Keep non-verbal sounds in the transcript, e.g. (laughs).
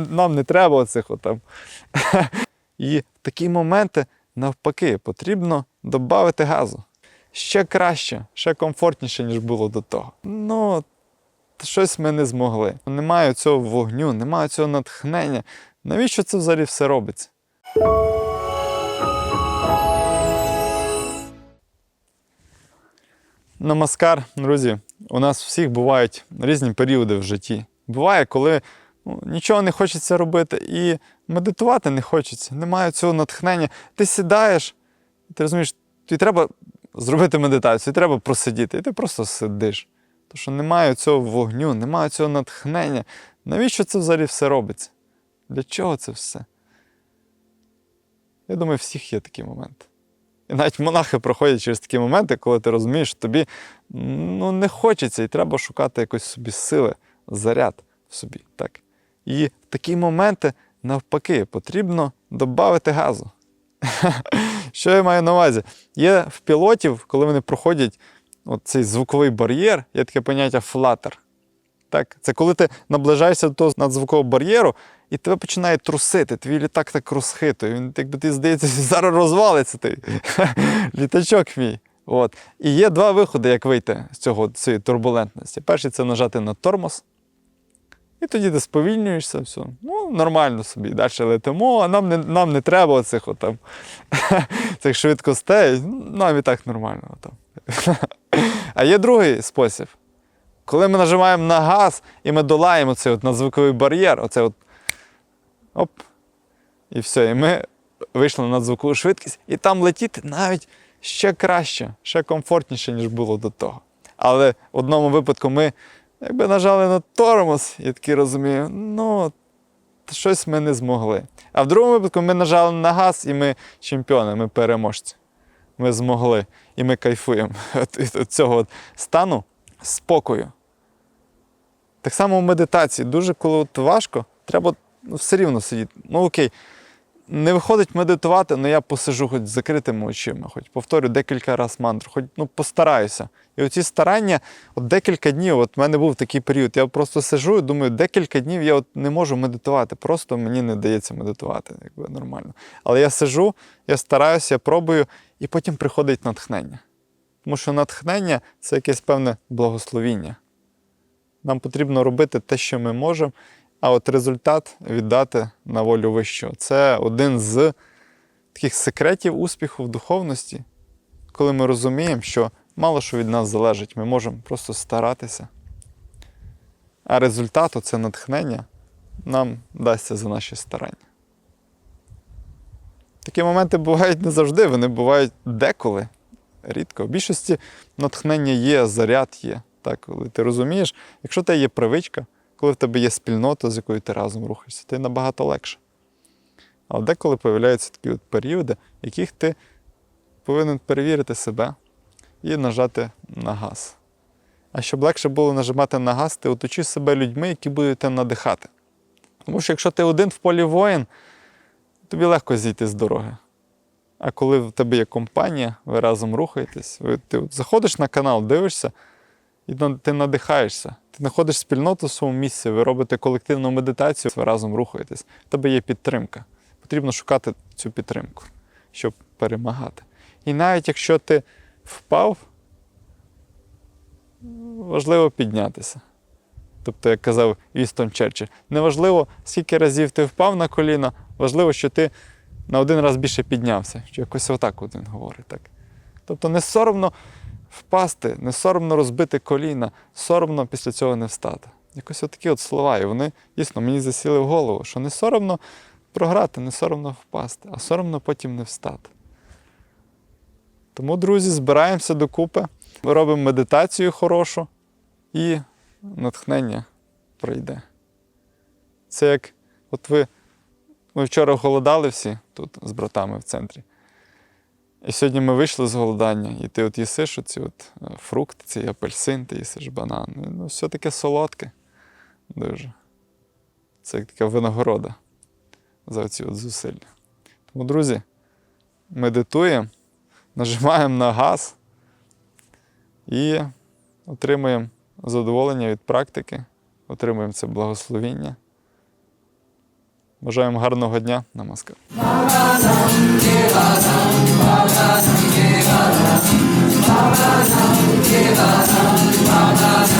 Нам не треба оцих отам. (laughs) І в такі моменти, навпаки, потрібно додати газу. Ще краще, ще комфортніше, ніж було до того. Ну, щось ми не змогли. Немає цього вогню, немає цього натхнення. Навіщо це взагалі все робиться? Намаскар, друзі. У нас всіх бувають різні періоди в житті. Буває, коли нічого не хочеться робити, і медитувати не хочеться. Немає цього натхнення. Ти сідаєш, ти розумієш, тобі треба зробити медитацію, треба просидіти, і ти просто сидиш. Тому що немає цього вогню, немає цього натхнення. Навіщо це взагалі все робиться? Для чого це все? Я думаю, всіх є такі моменти. І навіть монахи проходять через такі моменти, коли ти розумієш, що тобі ну, не хочеться, і треба шукати якось собі сили, заряд в собі. Так? І в такі моменти, навпаки, потрібно додати газу. (laughs) Що я маю на увазі? Є в пілотів, коли вони проходять цей звуковий бар'єр, є таке поняття флатер. Так, це коли ти наближаєшся до того надзвукового бар'єру, і тебе починає трусити, твій літак так розхитує. Він, якби ти здається, (laughs) зараз розвалиться ти. (laughs) Літачок мій. От. І є два виходи, як вийти з цього, цієї турбулентності. Перший це нажати на тормоз. І тоді ти сповільнюєшся, все. Ну, нормально собі. Далі летимо, а нам не, нам не треба оцих отам, (laughs) цих швидкостей. Ну, Нам і так нормально. Отам. (laughs) А є другий спосіб. Коли ми нажимаємо на газ і ми долаємо цей от надзвуковий бар'єр, оце от оп, і все. І ми вийшли на надзвукову швидкість, і там летіти навіть ще краще, ще комфортніше, ніж було до того. Але в одному випадку ми якби нажали на тормоз, і такий розумію, ну, щось ми не змогли. А в другому випадку ми нажали на газ, і ми чемпіони, ми переможці. Ми змогли. І ми кайфуємо (laughs) від цього стану спокою. Так само в медитації. Дуже коли от важко, треба ну, все рівно сидіти. Ну окей, не виходить медитувати, але я посижу хоч з закритими очима, хоч повторю декілька разів мантру, хоч ну, постараюся. І оці старання, от декілька днів, от в мене був такий період, я просто сижу і думаю, декілька днів я от не можу медитувати, просто мені не дається медитувати, якби нормально. Але я сижу, я стараюся, я пробую, і потім приходить натхнення. Тому що натхнення це якесь певне благословіння. Нам потрібно робити те, що ми можемо, а от результат віддати на волю вищого. Це один з таких секретів успіху в духовності, коли ми розуміємо, що мало що від нас залежить, ми можемо просто старатися. А результат, це натхнення, нам дасться за наші старання. Такі моменти бувають не завжди, вони бувають деколи, рідко. В більшості натхнення є, заряд є. Так, коли ти розумієш, якщо тебе є привичка, коли в тебе є спільнота, з якою ти разом рухаєшся, ти набагато легше. Але деколи з'являються такі от періоди, в яких ти повинен перевірити себе і нажати на газ. А щоб легше було нажимати на газ, ти оточи себе людьми, які будуть тебе надихати. Тому що якщо ти один в полі воїн, тобі легко зійти з дороги. А коли в тебе є компанія, ви разом рухаєтесь, ви, ти заходиш на канал, дивишся, і ти надихаєшся. Знаходиш спільноту в своєму місці, ви робите колективну медитацію, ви разом рухаєтесь. В тебе є підтримка. Потрібно шукати цю підтримку, щоб перемагати. І навіть якщо ти впав, важливо піднятися. Тобто, як казав Вістон Черчилль, неважливо, скільки разів ти впав на коліна, важливо, що ти на один раз більше піднявся. Чи якось отак от він говорить. Так? Тобто не соромно впасти, не соромно розбити коліна, соромно після цього не встати. Якось отакі от слова, і вони дійсно мені засіли в голову, що не соромно програти, не соромно впасти, а соромно потім не встати. Тому, друзі, збираємося докупи, робимо медитацію хорошу і натхнення пройде. Це як от ви, ми вчора голодали всі тут з братами в центрі. І сьогодні ми вийшли з голодання, і ти от їсиш оці от е, фрукти, цей апельсин, ти їсиш банан. Ну, все таке солодке. Дуже. Це така винагорода за ці от зусилля. Тому, друзі, медитуємо, нажимаємо на газ і отримуємо задоволення від практики, отримуємо це благословіння. Бажаємо гарного дня намаскар. Baba